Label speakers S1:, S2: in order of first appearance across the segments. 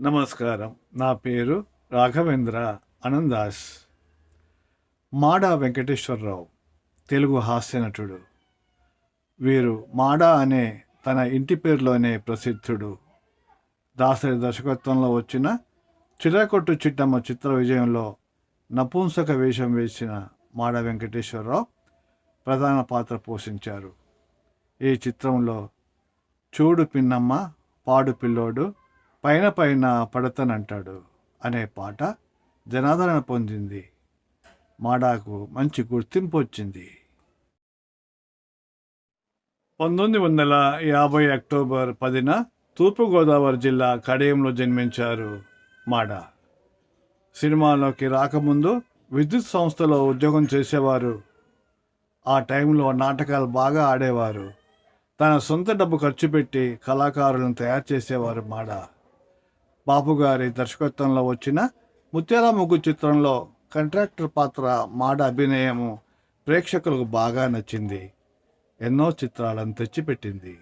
S1: నమస్కారం. నా పేరు రాఘవేంద్ర అనందాస్. మాడా వెంకటేశ్వరరావు తెలుగు హాస్య నటుడు. వీరు మాడా అనే తన ఇంటి పేరులోనే ప్రసిద్ధుడు. దాసరి దర్శకత్వంలో వచ్చిన చిరకొట్టు చిట్టమ్మ చిత్ర విజయంలో నపుంసక వేషం వేసిన మాడా వెంకటేశ్వరరావు ప్రధాన పాత్ర పోషించారు. ఈ చిత్రంలో చూడు పిన్నమ్మ పాడు పిల్లోడు పైన పైన పడతానంటాడు అనే పాట జనాదరణ పొందింది. మాడాకు మంచి గుర్తింపు వచ్చింది. పంతొమ్మిది వందల యాభై అక్టోబర్ పదిన తూర్పుగోదావరి జిల్లా కడియంలో జన్మించారు మాడా. సినిమాలోకి రాకముందు విద్యుత్ సంస్థలో ఉద్యోగం చేసేవారు ఆ టైంలో నాటకాలు బాగా ఆడేవారు. తన సొంత డబ్బు ఖర్చు పెట్టి కళాకారులను తయారు చేసేవారు మాడ. బాపుగారి దర్శకత్వంలో వచ్చిన ముత్యాల ముగ్గు చిత్రంలో కంట్రాక్టర్ పాత్ర మాడ అభినయము ప్రేక్షకులకు బాగా నచ్చింది. ఎన్నో చిత్రాలను తెచ్చిపెట్టింది.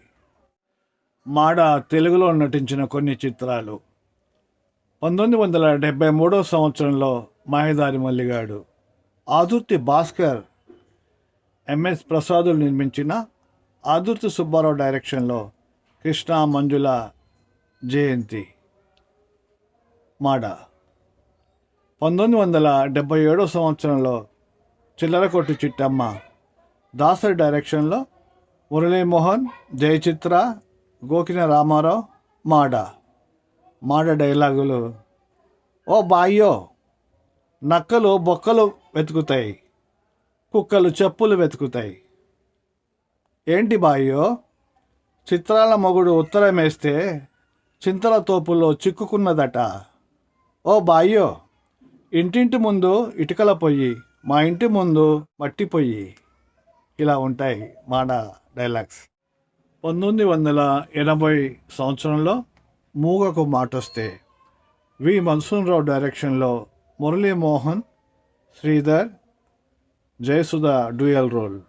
S1: మాడ తెలుగులో నటించిన కొన్ని చిత్రాలు. పంతొమ్మిది వందల డెబ్బై మూడో సంవత్సరంలో మాయదారి మల్లిగాడు. ఆదుర్తి భాస్కర్ ఎంఎస్ ప్రసాదులు నిర్మించిన ఆదుర్తి సుబ్బారావు డైరెక్షన్లో కృష్ణ మంజుల జయంతి. మాడ. పంతొమ్మిది వందల డెబ్బై ఏడో సంవత్సరంలో చిల్లరకొట్టు చిట్టమ్మ దాసరి డైరెక్షన్లో మురళీమోహన్ జయచిత్ర గోకిన రామారావు మాడ. మాడ డైలాగులు ఓ బాయ్యో నక్కలు బొక్కలు వెతుకుతాయి. కుక్కలు చెప్పులు వెతుకుతాయి. ఏంటి బాయ్యో? చిత్రాల మొగుడు ఉత్తరం వేస్తే చింతల తోపులో చిక్కుకున్నదట. ఓ బాయ్యో ఇంటింటి ముందు ఇటుకల పొయ్యి మా ఇంటి ముందు మట్టి పొయ్యి. ఇలా ఉంటాయి మాడ డైలాగ్స్. పంతొమ్మిది వందల ఎనభై సంవత్సరంలో మూగకు మాటొస్తే వి. మన్సూన్ రావు డైరెక్షన్లో మురళీమోహన్ శ్రీధర్ జయసుధ డ్యూయల్ రోల్.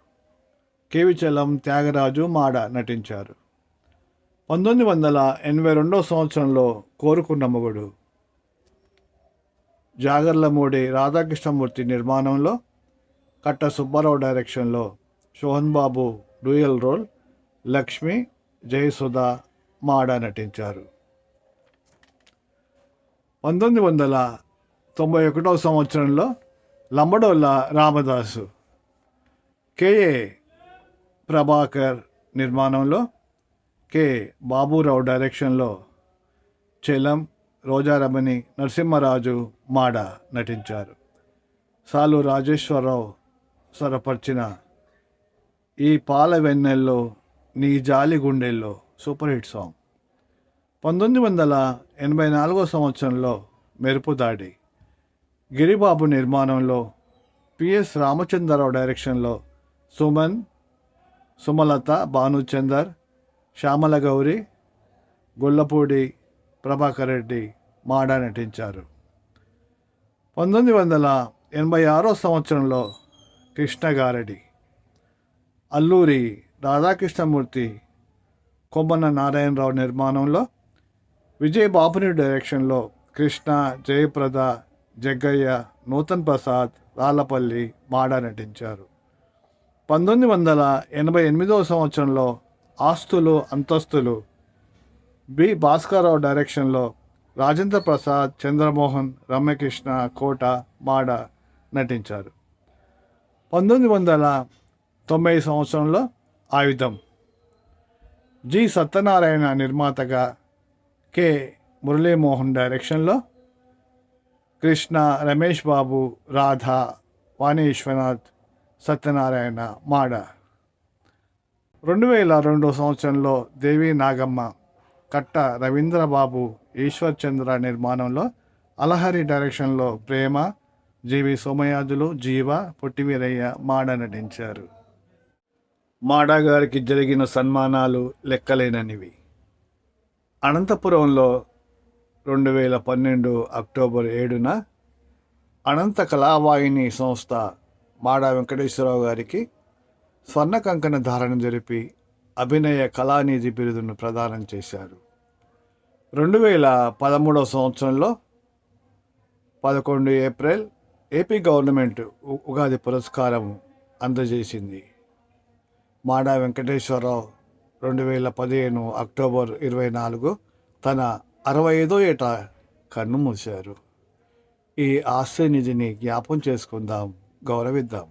S1: కేవిచలం త్యాగరాజు మాడ నటించారు. పంతొమ్మిది వందల ఎనభై రెండో సంవత్సరంలో కోరుకున్న మొగుడు. జాగర్లమూడి రాధాకృష్ణమూర్తి నిర్మాణంలో కట్ట సుబ్బారావు డైరెక్షన్లో శోహన్ బాబు డూయల్ రోల్ లక్ష్మి జయసుధ మాడ నటించారు. పంతొమ్మిది వందల తొంభై ఒకటో సంవత్సరంలో లంబడోళ్ళ రామదాసు కేఏ ప్రభాకర్ నిర్మాణంలో కె బాబురావు డైరెక్షన్లో చెలం రోజారమణి నరసింహరాజు మాడ నటించారు. సాలు రాజేశ్వరరావు స్వరపరిచిన ఈ పాల వెన్నెల్లో నీ జాలి గుండెల్లో సూపర్ హిట్ సాంగ్. పంతొమ్మిది వందల ఎనభై నాలుగో సంవత్సరంలో మెరుపు దాడి గిరిబాబు నిర్మాణంలో పిఎస్ రామచంద్రరావు డైరెక్షన్లో సుమన్ సుమలత భానుచందర్ శ్యామల గౌరి గొల్లపూడి ప్రభాకర్ రెడ్డి మాడ నటించారు. పంతొమ్మిది వందల ఎనభై ఆరో సంవత్సరంలో కృష్ణగారడి అల్లూరి రాధాకృష్ణమూర్తి కొమ్మన నారాయణరావు నిర్మాణంలో విజయ్ బాబుని డైరెక్షన్లో కృష్ణ జయప్రద జగ్గయ్య నూతన్ ప్రసాద్ రాళ్ళపల్లి మాడ నటించారు. పంతొమ్మిది వందల ఎనభై ఎనిమిదవ సంవత్సరంలో ఆస్తులు అంతస్తులు బి. భాస్కర్రావు డైరెక్షన్లో రాజేంద్ర ప్రసాద్ చంద్రమోహన్ రమ్యకృష్ణ కోట మాడ నటించారు. పంతొమ్మిది వందల తొంభై సంవత్సరంలో ఆయుధం. జి. సత్యనారాయణ నిర్మాతగా కె. మురళీమోహన్ డైరెక్షన్లో కృష్ణ రమేష్ బాబు రాధ వాణీశ్వనాథ్ సత్యనారాయణ మాడ. రెండు వేల రెండో సంవత్సరంలో దేవి నాగమ్మ కట్ట రవీంద్రబాబు ఈశ్వర్ చంద్ర నిర్మాణంలో అలహరి డైరెక్షన్లో ప్రేమ జీవి సోమయాజులు జీవ పొట్టివీరయ్య మాడ నటించారు. మాడా గారికి జరిగిన సన్మానాలు లెక్కలేననివి. అనంతపురంలో రెండు వేల పన్నెండు అక్టోబర్ ఏడున అనంత కళావాహిని సంస్థ మాడా వెంకటేశ్వరరావు గారికి స్వర్ణ కంకణ ధారణ జరిపి అభినయ కళానిధి బిరుదును ప్రదానం చేశారు. రెండు వేల పదమూడవ సంవత్సరంలో పదకొండు ఏప్రిల్ ఏపీ గవర్నమెంట్ ఉగాది పురస్కారం అందజేసింది. మాడా వెంకటేశ్వరరావు రెండు వేల పదిహేను అక్టోబర్ ఇరవై నాలుగు తన అరవై ఐదో ఏట కన్ను మూశారు. ఈ ఆస్తి నిధిని జ్ఞాపం చేసుకుందాం గౌరవిద్దాం.